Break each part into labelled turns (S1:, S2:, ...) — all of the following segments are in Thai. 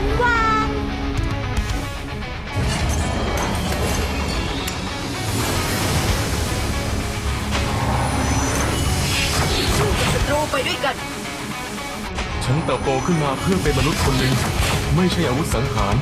S1: ฉันวาง
S2: สู้กับศัตรูไปด้วยกัน
S3: ฉันเติบโตขึ้นมาเพื่อเป็นมนุษย์คนหนึ่ง ไม่ใช่อาวุธสังหาร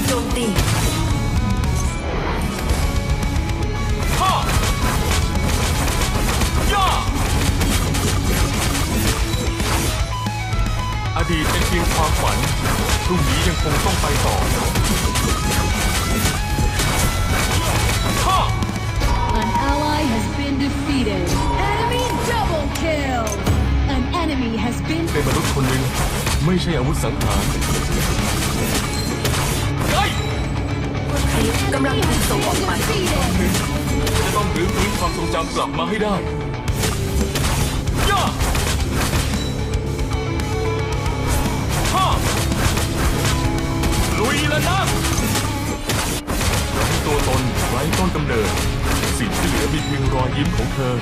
S3: ก
S2: โจมตี
S3: ฮ่าย่าอดีตเป็นเพียงความฝัน พรุ่งนี้ยังคงต้องไปต่อฮ่า
S1: An ally has been defeated Enemy double kill An enemy has been
S3: เป็นมนุษย์คนหนึ่งไม่ใช่อาวุธสังหาร
S2: กำลังถูกส่งออกไป
S3: จะต้องรื้อฟื้นความทรงจำกลับมาให้ได้ย่าฮ่าลุยแล้วนะไร้ตัวตนไร้ต้นกำเนิด สิ่งที่เหลือมีเพียงรอยยิ้มของเธอ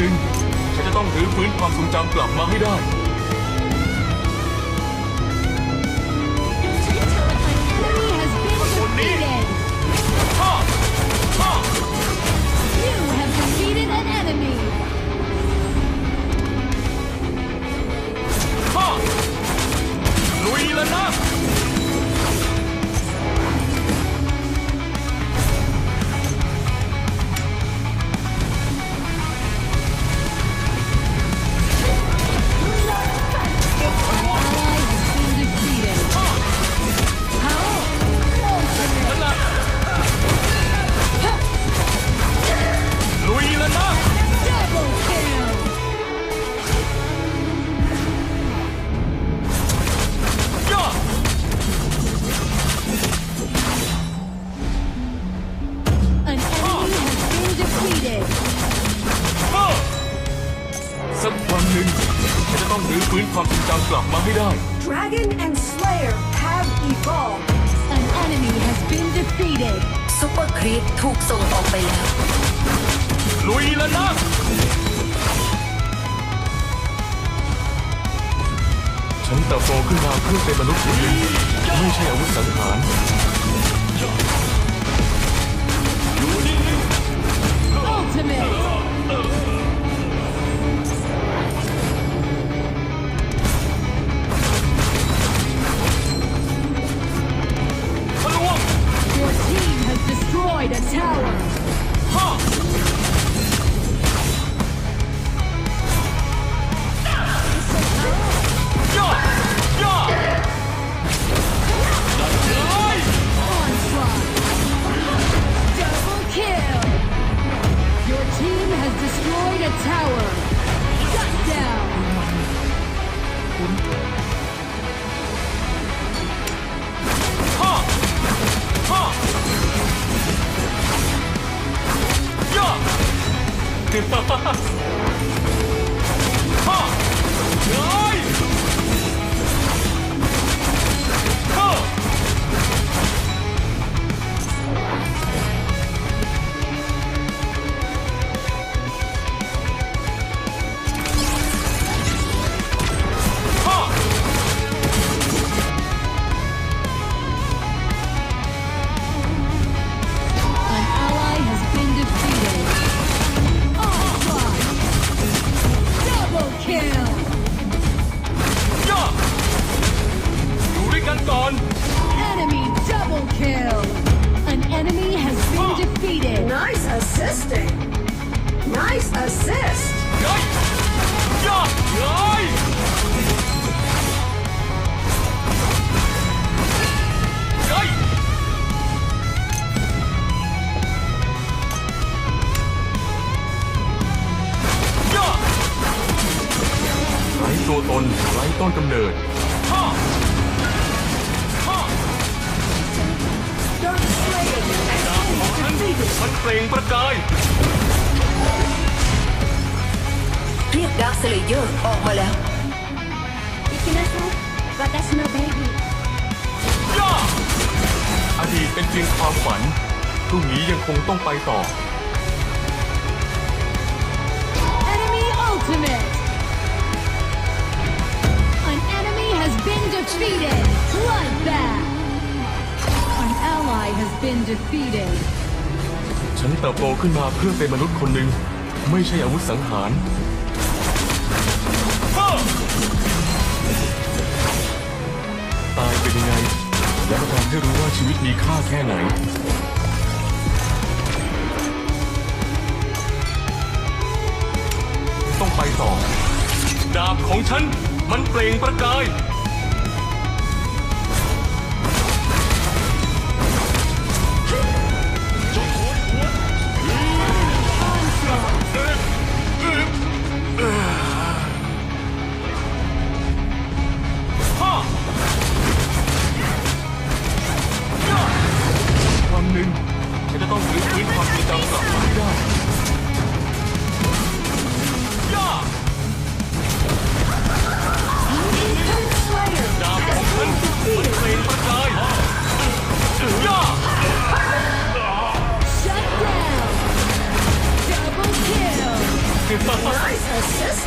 S2: ห
S3: นึ่ง ฉันจะต้องรื้อฟื้นความทรงจำกลับมาให้ได้ ความจริงจังกลับมาให้ได้
S4: Dragon and Slayer have evolved.
S1: An enemy has been defeated.
S2: ซุปเปอร์ครีปถูกส่งออกไปแล้ว
S3: ลุยแล้วนะฉันเติบโตขึ้นมาเพื่อเป็นมนุษย์คนหนึ่งไม่ใช่อาวุธสังหาร
S1: destroyed a tower. Shut down.
S3: ฮ่าฮ่าย่ กันก่อน
S1: Enemy double kill. An enemy has been defeated.
S4: Nice assisting. Nice assist.
S3: เฮ้ยย่าเฮ้ยเฮ้ยย่าไร้ตัวตนไร้ต้นกำเนิดฮ่า มันเปล่งประกาย
S2: เรียกดาร์คสเลเยอร์ออกมาแล้ว
S3: ย่าอดีตเป็นเพียงความฝันพรุ่งนี้ยังคงต้องไปต่อ
S1: Enemy ultimate. An enemy has been defeated. Bloodbath. An ally has been defeated.
S3: ฉันเติบโตขึ้นมาเพื่อเป็นมนุษย์คนหนึ่ง ไม่ใช่อาวุธสังหาร ตายเป็นยังไง แล้วทำให้รู้ว่าชีวิตมีค่าแค่ไหน ต้องไปต่อ ดาบของฉันมันเปล่งประกาย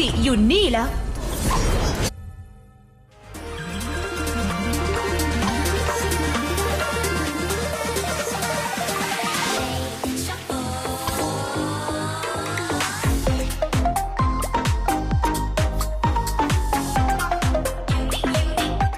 S2: จิอยู่นี่แล้ว